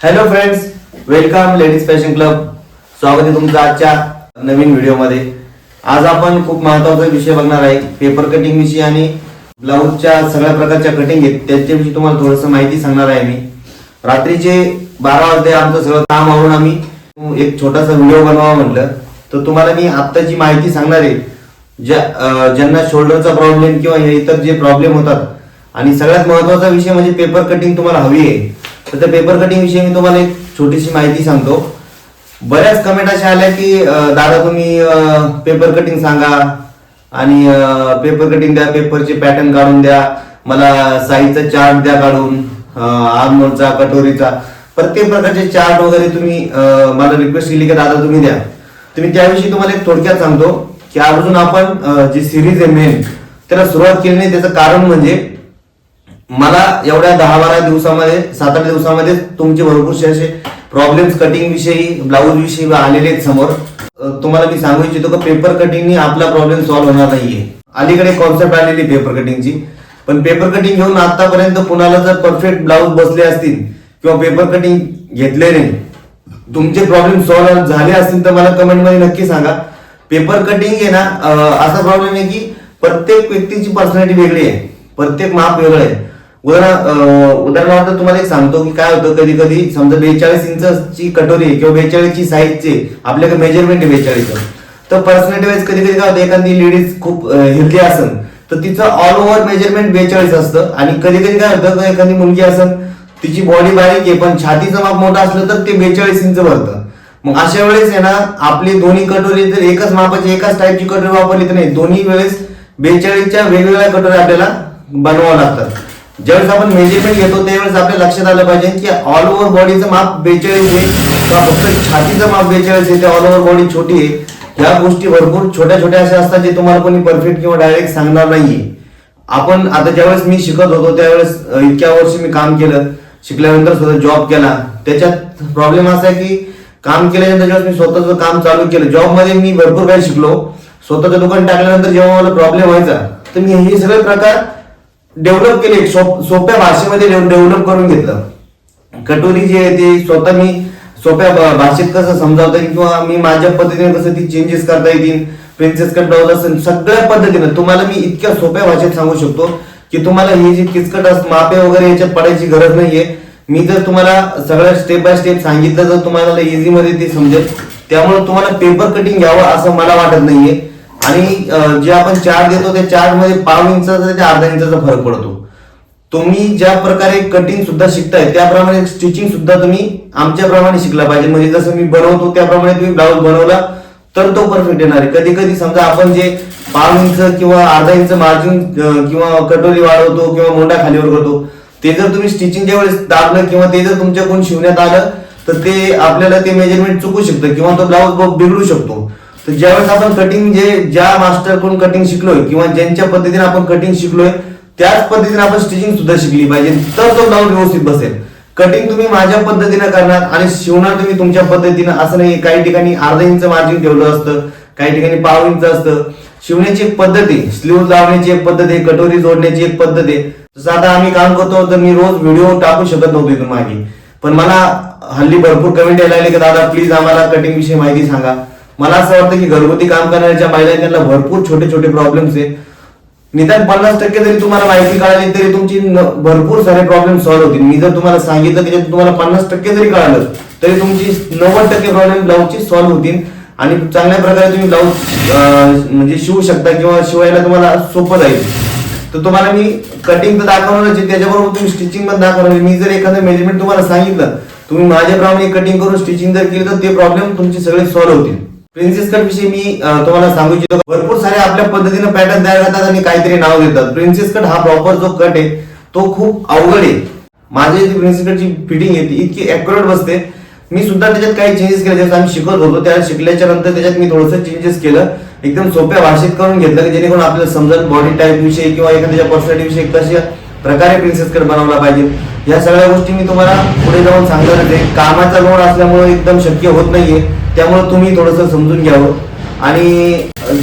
Hello friends welcome ladies fashion club स्वागत आहे तुमचं आजच्या नवीन व्हिडिओमध्ये आज आपण खूप महत्त्वाचा विषय बघणार आहे. पेपर कटिंग विषयी आणि ब्लाऊजच्या सगळ्या प्रकारच्या कटिंग आहेत. त्याच्याविषयी तुम्हाला थोडस माहिती सांगणार आहे मी. रात्रीचे बारा वाजते आमचं सगळं काम आवरून आम्ही एक छोटासा व्हिडिओ बनवावा म्हटलं. तर तुम्हाला मी आत्ताची माहिती सांगणार आहे. ज्या ज्यांना शोल्डरचा प्रॉब्लेम किंवा हे इतर जे प्रॉब्लेम होतात. आणि सगळ्यात महत्त्वाचा विषय म्हणजे पेपर कटिंग तुम्हाला हवी आहे. तर त्या पेपर कटिंग विषयी मी तुम्हाला एक छोटीशी माहिती सांगतो. बऱ्याच कमेंट अशा आल्या की दादा तुम्ही पेपर कटिंग सांगा आणि पेपर कटिंग द्या पेपरचे पॅटर्न काढून द्या. मला साईजचा चार्ट द्या काढून आर्मोलचा कटोरीचा. प्रत्येक प्रकारचे चार्ट वगैरे तुम्ही मला रिक्वेस्ट केली की दादा तुम्ही द्या. तुम्ही त्याविषयी तुम्हाला एक थोडक्यात सांगतो की अजून आपण जी सिरीज आहे मेन त्याला सुरुवात केली नाही त्याचं कारण म्हणजे मला एवढ्या दहा बारा दिवसामध्ये सात आठ दिवसामध्ये तुमचे भरपूरसे असे प्रॉब्लेम्स कटिंग विषयी ब्लाऊज विषयी आलेले आहेत समोर. तुम्हाला मी सांगू इच्छितो की पेपर कटिंगने आपला प्रॉब्लेम सॉल्व्ह होणार नाहीये. अलीकडे कॉन्सेप्ट आलेली पेपर कटिंगची पण पेपर कटिंग घेऊन आतापर्यंत कुणाला जर परफेक्ट ब्लाऊज बसले असतील किंवा पेपर कटिंग घेतले नाही तुमचे प्रॉब्लेम सॉल्व्ह झाले असतील तर मला कमेंटमध्ये नक्की सांगा. पेपर कटिंग आहे ना असा प्रॉब्लेम आहे की प्रत्येक व्यक्तीची पर्सनॅलिटी वेगळी आहे. प्रत्येक माप वेगळं आहे. उदाहरणार्थ तुम्हाला एक सांगतो की काय होतं कधी कधी समजा बेचाळीस इंचची कटोरी किंवा बेचाळीसची साईजची आपल्याकडे मेजरमेंट आहे बेचाळीस तर पर्सनॅलिटी वाईज कधी कधी काय होतं एखादी लेडीज खूप हेल्दी असन तर तिचं ऑल ओव्हर मेजरमेंट बेचाळीस असतं. आणि कधी कधी काय होतं एखादी मुलगी असन तिची बॉडी बारीक आहे पण छातीचं माप मोठं असलं तर ते बेचाळीस इंच भरतं. मग अशा वेळेस आहे ना आपली दोन्ही कटोरी जर एकच मापाची एकाच टाईपची कटोरी वापरली तर नाही दोन्ही वेळेस बेचाळीसच्या वेगवेगळ्या कटोरी आपल्याला बनवावं लागतात. ज्यावेळेस आपण मेजरमेंट घेतो त्यावेळेस आपल्या लक्षात आलं पाहिजे की ऑल ओव्हर बॉडीचं माप बेचाळीस आहे. किंवा फक्त छातीचं माप बेचाळीस आहे. ते ऑल ओव्हर बॉडी छोटी आहे. या गोष्टी भरपूर छोट्या छोट्या अशा असतात जे तुम्हाला कोणी परफेक्ट किंवा डायरेक्ट सांगणार नाहीये. आपण आता ज्यावेळेस मी शिकत होतो त्यावेळेस इतक्या वर्षी मी काम केलं. शिकल्यानंतर सुद्धा जॉब केला. त्याच्यात प्रॉब्लेम असा आहे की काम केल्यानंतर जेव्हा मी स्वतःचं काम चालू केलं जॉबमध्ये मी भरपूर काही शिकलो. स्वतःचं दुकान टाकल्यानंतर जेव्हा मला प्रॉब्लेम व्हायचा तर मी हे सगळे प्रकार डेव्हलप केले सोप- सोप्या भाषेमध्ये डेव्हलप करून घेतलं. कटोरी जी आहे ती स्वतः मी सोप्या भाषेत कसं समजावता येईल किंवा मी माझ्या पद्धतीने कसं ती चेंजेस करता येतील प्रिन्सेस कट ब्लाउज असेल सगळ्या पद्धतीनं तुम्हाला मी इतक्या सोप्या भाषेत सांगू शकतो की तुम्हाला हे जी किचकट अस- मापे वगैरे याच्यात पडायची गरज नाहीये. मी जर तुम्हाला सगळं स्टेप बाय स्टेप सांगितलं तर तुम्हाला इझी मध्ये ते समजेल त्यामुळे तुम्हाला पेपर कटिंग घ्यावं असं मला वाटत नाहीये. आणि जे आपण चार्ट देतो त्या चार्टमध्ये पाव इंचाचा ते अर्धा इंचाचा फरक पडतो. तुम्ही ज्या प्रकारे कटिंग सुद्धा शिकताय त्याप्रमाणे स्टिचिंग सुद्धा तुम्ही आमच्याप्रमाणे शिकला पाहिजे. म्हणजे जसं मी बनवतो त्याप्रमाणे तुम्ही ब्लाऊज बनवला तर तो परफेक्ट येणार आहे. कधी कधी समजा आपण जे पाव इंच किंवा अर्धा इंच मार्जिन किंवा कटोरी वाढवतो किंवा मोंडा खालीवर करतो ते जर तुम्ही स्टिचिंगच्या वेळेस दाबलं किंवा ते जर तुमच्याकडून शिवण्यात आलं तर ते आपल्याला ते मेजरमेंट चुकू शकतं किंवा तो ब्लाऊज बिघडू शकतो. तर ज्यावेळेस आपण कटिंग जे म्हणजे ज्या मास्टरकडून कटिंग शिकलोय किंवा ज्यांच्या पद्धतीने आपण कटिंग शिकलोय त्याच पद्धतीने आपण स्टिचिंग सुद्धा शिकली पाहिजे. तर तो ब्लाऊज व्यवस्थित बसेल. कटिंग तुम्ही माझ्या पद्धतीने करणार आणि शिवणार तुम्ही तुमच्या पद्धतीनं असं नाही काही ठिकाणी अर्धा इंच मार्जिन ठेवलं असतं काही ठिकाणी पाव इंच असतं. शिवण्याची एक पद्धत आहे स्लीव लावण्याची एक पद्धत आहे कटोरी जोडण्याची एक पद्धत. आहे जसं आता आम्ही काम करतो तर मी रोज व्हिडिओ टाकू शकत नव्हतो इथून मागे. पण मला हल्ली भरपूर कमेंट यायला लागले की दादा प्लीज आम्हाला कटिंग विषयी माहिती सांगा. मला असं वाटतं की घरगुती काम करणाऱ्या महिला त्यांना भरपूर छोटे छोटे प्रॉब्लेम्स आहे निदान पन्नास टक्के जरी तुम्हाला माहिती कळाली तरी तुमची भरपूर सारे प्रॉब्लेम सॉल्व्ह होतील. मी जर तुम्हाला सांगितलं की त्याच्यात तुम्हाला पन्नास टक्के जरी कळालं तरी तुमची नव्वद टक्के प्रॉब्लेम ब्लाऊजची सॉल्व्ह होतील. आणि चांगल्या प्रकारे तुम्ही ब्लाऊज म्हणजे शिवू शकता किंवा शिवायला तुम्हाला सोपं जाईल. तर तुम्हाला मी कटिंग तर दाखवणारच त्याच्याबरोबर तुम्ही स्टिचिंग पण दाखवणार मी जर एखादं मेजरमेंट तुम्हाला सांगितलं तुम्ही माझ्याप्रमाणे कटिंग करून स्टिचिंग जर केली तर ते प्रॉब्लेम तुमचे सगळे सॉल्व्ह होतील. प्रिन्सेस कट विषयी मी तुम्हाला सांगू इच्छितो भरपूर सारे आपल्या पद्धतीने पॅटर्न तयार करतात आणि काहीतरी नाव देतात. प्रिन्सेस कट हा प्रॉपर जो कट आहे तो खूप अवघड आहे. माझी जी प्रिन्सेस कटची फिटिंग येते. इतकी अॅक्युरेट बसते. मी सुद्धा त्याच्यात काही चेंजेस केले. जसं आम्ही शिकत होतो त्या शिकल्याच्या नंतर त्याच्यात मी थोडंसं चेंजेस केलं. एकदम सोप्या भाषेत करून घेतलं की जेणेकरून आपल्याला समजेल बॉडी टाईप विषयी किंवा एखाद्याच्या पर्सनॅलिटी विषयी कशा प्रकारे प्रिन्सेस कट बनवला पाहिजे. या सगळ्या गोष्टी मी तुम्हाला पुढे जाऊन सांगणार आहे. कामाचा लोड असल्यामुळे एकदम शक्य होत नाहीये. त्यामुळे तुम्ही थोडंसं समजून घ्यावं हो. आणि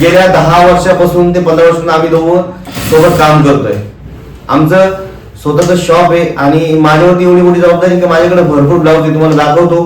गेल्या दहा वर्षापासून ते पंधरा वर्षापासून आम्ही दोघं सोबत काम करतोय. आमचं स्वतःचं शॉप आहे आणि माझ्यावरती एवढी मोठी जबाबदारी की माझ्याकडे भरपूर ब्लाऊज आहे. तुम्हाला दाखवतो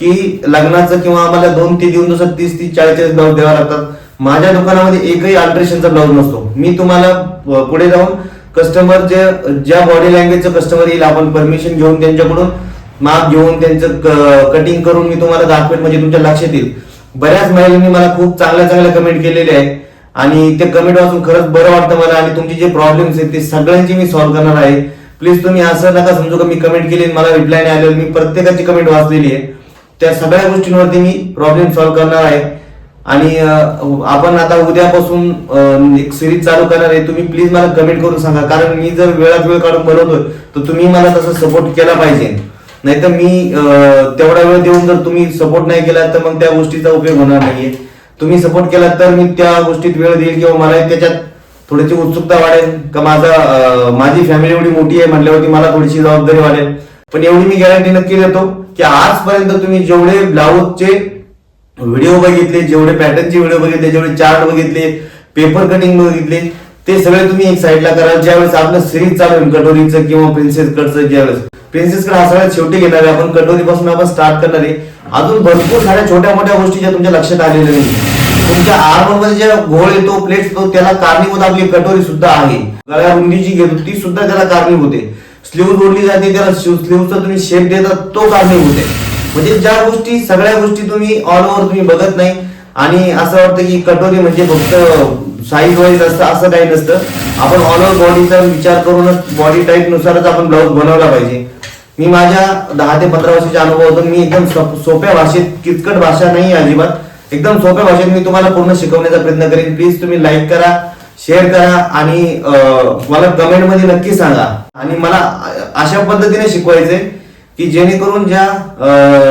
की लग्नाचं किंवा आम्हाला दोन ते दिवस दिवसात तीस तीस चाळीस चाळीस ब्लाऊज द्यावा लागतात. माझ्या दुकानामध्ये एकही अल्ट्रेशनचा ब्लाऊज नसतो. मी तुम्हाला पुढे जाऊन कस्टमर जे ज्या बॉडी लँग्वेजचं कस्टमर येईल आपण परमिशन घेऊन त्यांच्याकडून माप घेऊन त्यांचं कटिंग करून मी तुम्हाला दाखवेल म्हणजे तुमच्या लक्षात येईल. बऱ्याच महिलांनी मला खूप चांगल्या चांगल्या कमेंट केलेले आहेत. आणि ते कमेंट वाचून खरंच बरं वाटतं मला. आणि तुमचे जे प्रॉब्लेम्स आहेत ते सगळ्यांची मी सॉल्व्ह करणार आहे. प्लीज तुम्ही असं नका समजू का मी कमेंट केली मला रिप्लाय नाही आलेलं. मी प्रत्येकाची कमेंट वाचलेली आहे. त्या सगळ्या गोष्टींवरती मी प्रॉब्लेम सॉल्व्ह करणार आहे. आणि आपण आता उद्यापासून एक सिरीज चालू करणार आहे. तुम्ही प्लीज मला कमेंट करून सांगा. कारण मी जर वेळात वेळ काढून बनवतोय तर तुम्ही मला तसं सपोर्ट केला पाहिजे. नाहीतर मी तेवढा वेळ देऊन जर तुम्ही सपोर्ट नाही केला तर मग त्या गोष्टीचा उपयोग होणार नाहीये. तुम्ही सपोर्ट केला तर मी त्या गोष्टीत वेळ देईल किंवा मला त्याच्यात थोडीशी उत्सुकता वाढेल. का माझा माझी फॅमिली एवढी मोठी आहे म्हटल्यावरती मला थोडीशी जबाबदारी वाढेल. पण एवढी मी गॅरंटी नक्की देतो की आजपर्यंत तुम्ही जेवढे ब्लाऊजचे व्हिडिओ बघितले जेवढे पॅटर्नचे व्हिडिओ बघितले जेवढे चार्ट बघितले पेपर कटिंग बघितले ते सगळे तुम्ही एक साईडला करा ज्यावेळेस आपलं सिरीज चालू कटोरीचं किंवा प्रिन्सेस कटचं ज्यावेळेस. प्रिन्सेस क्लास सगळ्यात शेवटी घेणार आहे. आपण कटोरीपासून आपण स्टार्ट करणार आहे. अजून भरपूर साऱ्या छोट्या मोठ्या गोष्टी ज्या तुमच्या लक्षात आलेल्या नाही तुमच्या आर्मरमध्ये ज्या घोळ येतो प्लेट येतो त्याला कारणीभूत आपली कटोरी सुद्धा आहे. गळ्या रुंदीची घेतो ती सुद्धा त्याला कारणीभूत आहे. स्लीव जोडली जाते त्याला स्लीवचा तुम्ही शेप देता तो कारणीभूत आहे. म्हणजे ज्या गोष्टी सगळ्या गोष्टी तुम्ही ऑल ओव्हर तुम्ही बघत नाही. आणि असं वाटतं की कटोरी म्हणजे फक्त साईज वाईज असतं असं काही नसतं. आपण ऑल ओव्हर बॉडीचा विचार करूनच बॉडी टाईप नुसारच आपण ब्लाऊज बनवला पाहिजे. मी माझ्या दहा ते पंधरा वर्षाच्या अनुभवातून मी एकदम सोप्या भाषेत किचकट भाषा नाही अजिबात. एकदम सोप्या भाषेत मी तुम्हाला पूर्ण शिकवण्याचा प्रयत्न करेन. प्लीज तुम्ही लाईक करा शेअर करा आणि मला कमेंटमध्ये नक्की सांगा. आणि मला अशा पद्धतीने शिकवायचंय की जेणेकरून ज्या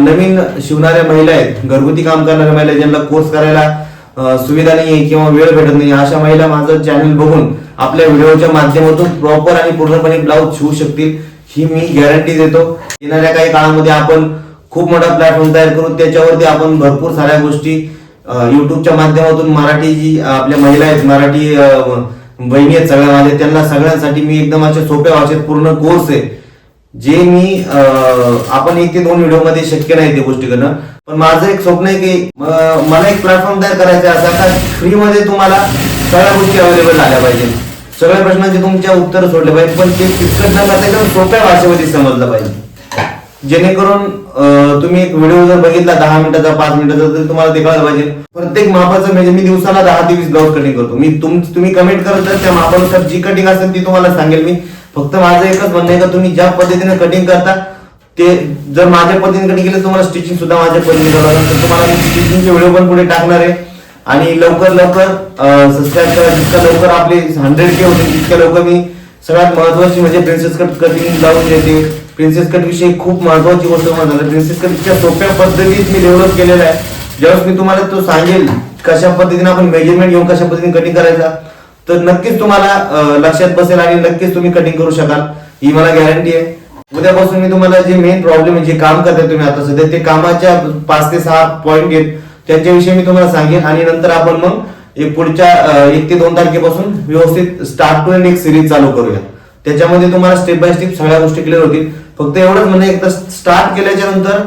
नवीन शिवणाऱ्या महिला आहेत घरगुती काम करणाऱ्या महिला ज्यांना कोर्स करायला सुविधा सुविधा आहे किंवा वेळ भेटत नाही अशा महिला माझं चॅनल बघून आपल्या व्हिडिओच्या माध्यमातून प्रॉपर आणि पूर्णपणे ब्लाऊज शिवू शकतील. ही मी गॅरंटी देतो. येणाऱ्या काही काळामध्ये आपण खूप मोठा प्लॅटफॉर्म तयार करून त्याच्यावरती आपण भरपूर साऱ्या गोष्टी युट्यूबच्या माध्यमातून मराठी जी आपल्या महिला आहेत मराठी बहिणी आहेत सगळ्या माझ्या त्यांना सगळ्यांसाठी मी एकदम अशा सोप्या भाषेत पूर्ण कोर्स आहे. जे मी आपण एक ते दोन व्हिडिओमध्ये शक्य नाही ते गोष्टी करणं पण माझं एक स्वप्न आहे की मला एक प्लॅटफॉर्म तयार करायचा असा का फ्री मध्ये तुम्हाला सगळ्या गोष्टी अवेलेबल झाल्या पाहिजे सगळ्या प्रश्नांचे तुमच्या उत्तर सोडले पाहिजे पण ते किचकट न करता एकदम सोप्या भाषेमध्ये समजलं पाहिजे. जेणेकरून तुम्ही एक व्हिडिओ जर बघितला दहा मिनिटाचा पाच मिनिटाचा तर तुम्हाला ते कळायला पाहिजे. प्रत्येक मापाचं म्हणजे मी दिवसाला दहा ते वीस ब्लाऊज कटिंग करतो. मी तुम तुम्ही कमेंट करत तर त्या मापानुसार जी कटिंग असेल ती तुम्हाला सांगेल मी. फक्त माझं एकच म्हणणं आहे का तुम्ही ज्या पद्धतीने कटिंग करता ते जर माझ्या पद्धतीने कटिंग केलं तुम्हाला स्टिचिंग सुद्धा माझ्या पद्धतीने करावं लागेल. तर तुम्हाला मी स्टिचिंगचे व्हिडिओ पण पुढे टाकणार आहे. आणि लवकर लवकर सबस्क्राईब करा जितका लवकर आपले हंड्रेड के होते तितक्या लवकर मी सगळ्यात महत्वाची म्हणजे प्रिन्सेस कट कटिंग लावून देते. प्रिन्सेस कट विषयी खूप महत्वाची गोष्ट म्हणतात. प्रिन्सेस कट इतक्या सोप्या पद्धतीत मी डेव्हलप केलेला आहे. ज्यावेळेस मी तुम्हाला तो सांगेल कशा पद्धतीने आपण मेजरमेंट घेऊन कशा पद्धतीने कटिंग करायचा तर नक्कीच तुम्हाला लक्षात बसेल आणि नक्कीच तुम्ही कटिंग करू शकाल. ही मला गॅरंटी आहे. उद्यापासून मी तुम्हाला जे मेन प्रॉब्लेम आहे जे काम करताय तुम्ही आता सध्या ते कामाच्या पाच ते सहा पॉईंट आहेत त्यांच्याविषयी मी तुम्हाला सांगेन आणि नंतर आपण मग एक पुढच्या एक ते दोन तारखेपासून व्यवस्थित स्टार्ट टू एंड एक सिरीज चालू करूया. त्याच्यामध्ये तुम्हाला स्टेप बाय स्टेप सगळ्या गोष्टी क्लिअर होतील. फक्त एवढंच म्हणजे एकदा स्टार्ट केल्याच्यानंतर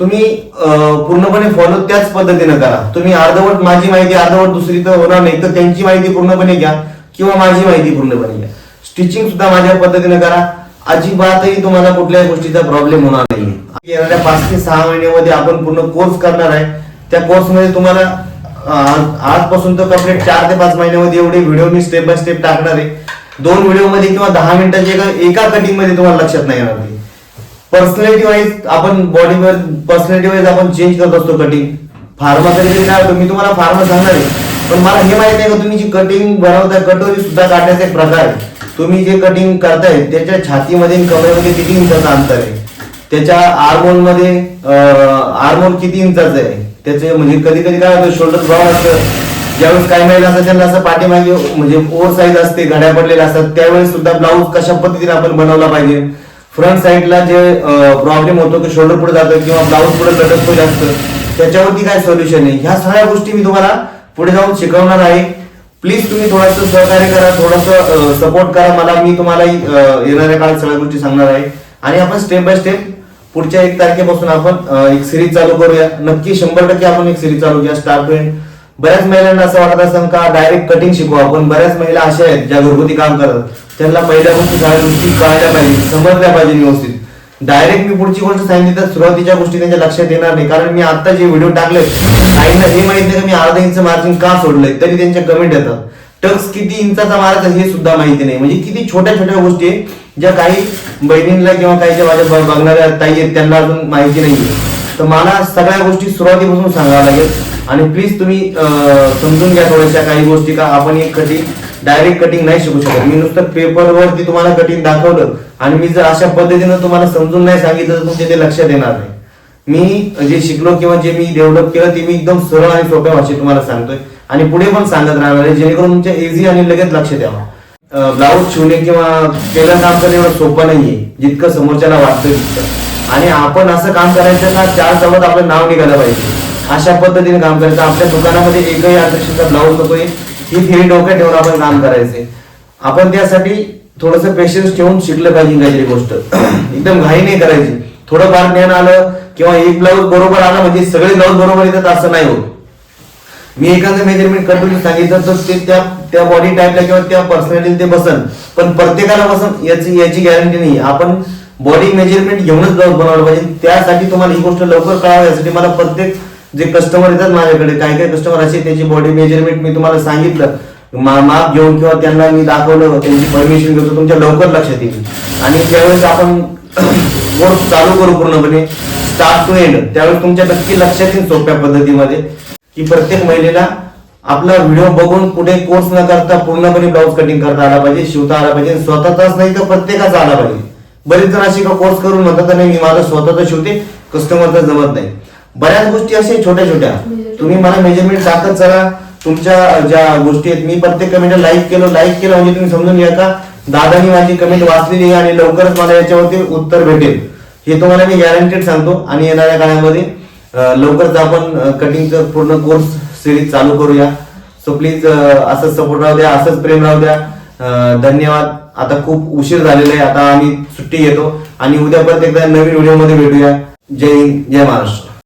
तुम्ही पूर्णपणे फॉलो त्याच पद्धतीने करा. तुम्ही अर्धवट माझी माहिती अर्धवट दुसरी तर होणार नाही. तर त्यांची माहिती पूर्णपणे घ्या किंवा माझी माहिती पूर्णपणे घ्या. स्टिचिंग सुद्धा माझ्या पद्धतीने करा. अजिबातही तुम्हाला कुठल्याही गोष्टीचा प्रॉब्लेम होणार नाही येणाऱ्या पाच ते सहा महिन्यामध्ये आपण पूर्ण कोर्स करणार आहे. त्या कोर्समध्ये तुम्हाला आजपासून तर कंप्लीट चार ते पाच महिन्यामध्ये एवढे व्हिडिओ मी स्टेप बाय स्टेप टाकणार आहे. दोन व्हिडिओमध्ये किंवा दहा मिनिटाच्या एका एका कटिंगमध्ये तुम्हाला लक्षात नाही येणार ते पर्सनॅलिटी वाईज आपण बॉडीवर पर्सनॅलिटी वाईज आपण चेंज करत असतो कटिंग फार्मा काय होतं मी तुम्हाला फार्मा सांगणार आहे. पण मला हे माहीत नाही का तुम्ही जी कटिंग बनवताय कटोरी सुद्धा काढण्याचा एक प्रकार आहे. तुम्ही जे कटिंग करताय त्याच्या छातीमध्ये कमरेमध्ये किती इंचाचा अंतर आहे? त्याच्या आर्मोलमध्ये किती इंचाचं आहे? त्याचे म्हणजे कधी कधी काय होतं शोल्डर ब्रॉड असतं. ज्यावेळेस काही महिला असतात त्यांना असं पाठीमागे म्हणजे ओव्हर साईज असते घड्या पडलेल्या असतात. त्यावेळेस सुद्धा ब्लाऊज कशा पद्धतीने आपण बनवला पाहिजे. फ्रंट साईडला जे प्रॉब्लेम होतो की शोल्डर पुढे जातं किंवा ब्लाऊज पुढे लटकतो जास्त. त्याच्यावरती काय सोल्युशन आहे? ह्या सगळ्या गोष्टी मी तुम्हाला पुढे जाऊन शिकवणार आहे. प्लीज तुम्ही थोडंसं सहकार्य करा थोडंसं सपोर्ट करा. मला मी तुम्हाला येणाऱ्या काळात सगळ्या गोष्टी सांगणार आहे. आणि आपण स्टेप बाय स्टेप पुढच्या एक तारखेपासून आपण एक सिरीज चालू करूया. नक्की शंभर टक्के आपण एक सिरीज चालू करूया. स्टार्ट टू बऱ्याच महिलांना असं वाटत असं का डायरेक्ट कटिंग शिकू आपण? बऱ्याच महिला अशा आहेत ज्या घरगुती काम करतात. त्यांना पहिल्या गोष्टी सगळ्या गोष्टी कळायला पाहिजे समजल्या पाहिजे व्यवस्थित. डायरेक्ट मी पुढची गोष्ट सांगितली तर सुरुवातीच्या गोष्टी त्यांच्या लक्षात येणार नाही. कारण मी आता जे व्हिडिओ टाकले काहींना हे माहीत नाही मी अर्धा इंच मार्जिन का सोडलंय? तरी त्यांच्या कमेंट येतात. टक्स किती इंचाचा मारायचा हे सुद्धा माहिती नाही. म्हणजे किती छोट्या छोट्या गोष्टी आहेत ज्या काही बहिणींना किंवा काही ज्या माझ्या बघणाऱ्या ताई आहेत त्यांना अजून माहिती नाही तर मला सगळ्या गोष्टी सुरुवातीपासून सांगाव्या लागेल. आणि प्लीज तुम्ही समजून घ्या थोड्याशा काही गोष्टी का आपण एक कटिंग डायरेक्ट कटिंग नाही शिकू शकत. मी नुसतं पेपरवरती तुम्हाला कटिंग दाखवलं आणि मी जर अशा पद्धतीनं तुम्हाला समजून नाही सांगितलं तर तुमच्या ते लक्षात येणार नाही. मी जे शिकलो किंवा जे मी डेव्हलप केलं ते मी एकदम सरळ आणि सोप्या भाषेत तुम्हाला सांगतोय. आणि पुढे पण सांगत राहणार आहे जेणेकरून तुमच्या इझी आणि लगेच लक्ष द्यावं. ब्लाऊज शिवणे किंवा टेलर काम करणे एवढं सोपं नाहीये जितकं समोरच्याला वाटतं तितकं. आणि आपण असं काम करायचं ना चार चौकात आपलं नाव निघालं पाहिजे. अशा पद्धतीने काम करायचं. आपल्या दुकानामध्ये एकही आकर्षणचा ब्लाऊज नकोय ही थेरी डोक्यात ठेवून आपण काम करायचे. आपण त्यासाठी थोडस पेशन्स ठेवून शिकलं पाहिजे काहीतरी गोष्ट. एकदम घाई नाही करायची. थोडंफार ज्ञान आलं किंवा एक ब्लाऊज बरोबर आला म्हणजे सगळे ब्लाऊज बरोबर येतात असं नाही होत. मी एखादं मेजरमेंट कंटिन्यू सांगितलं तर ते त्या त्या बॉडी टाईपला किंवा त्या पर्सनॅलिटी ते बसन पण प्रत्येकाला बसन याची याची गॅरंटी नाही. आपण बॉडी मेजरमेंट घेऊनच ब्लाऊज बनवलं पाहिजे. त्यासाठी तुम्हाला ही गोष्ट लवकर कळावी यासाठी मला प्रत्येक जे कस्टमर येतात माझ्याकडे काही काही कस्टमर असे त्याची बॉडी मेजरमेंट मी तुम्हाला सांगितलं. माप घेऊन किंवा त्यांना मी दाखवलं त्यांची परमिशन घेतो तुमच्या लवकर लक्षात येईल. आणि ज्यावेळेस आपण कोर्स चालू करू पूर्णपणे. स्टार्ट टू एंड त्यावेळेस तुमच्या नक्की लक्षात येईल सोप्या पद्धतीमध्ये. की प्रत्येक महिलेला आपला व्हिडिओ बघून कुठे कोर्स न करता पूर्णपणे ब्लाऊज कटिंग करता आला पाहिजे शिवता आला पाहिजे स्वतःचाच नाही तर प्रत्येकाचा आला पाहिजे. बरेच जण अशी का कोर्स करून म्हणतात नाही मी माझा स्वतःचा शिवते कस्टमरचा जमत नाही. बऱ्याच गोष्टी अशा छोट्या छोट्या. तुम्ही मला मेजरमेंट टाकत चला. तुमच्या ज्या गोष्टी आहेत मी प्रत्येक कमेंट लाईक केलं लाईक केलं म्हणजे तुम्ही समजून घ्या का? दादानी माझी कमेंट वाचलेली आहे आणि लवकरच मला याच्यावरती उत्तर भेटेल. हे तुम्हाला मी गॅरंटेड सांगतो. आणि येणाऱ्या काळामध्ये लवकरच आपण कटिंगचं पूर्ण कोर्स सिरीज चालू करूया. सो प्लीज असंच सपोर्ट राहू द्या असंच प्रेम राहू द्या. धन्यवाद. आता खूप उशीर झालेला आहे आता आम्ही सुट्टी घेतो. आणि उद्या परत एकदा नवीन व्हिडिओमध्ये भेटूया. जय हिंद जय महाराष्ट्र.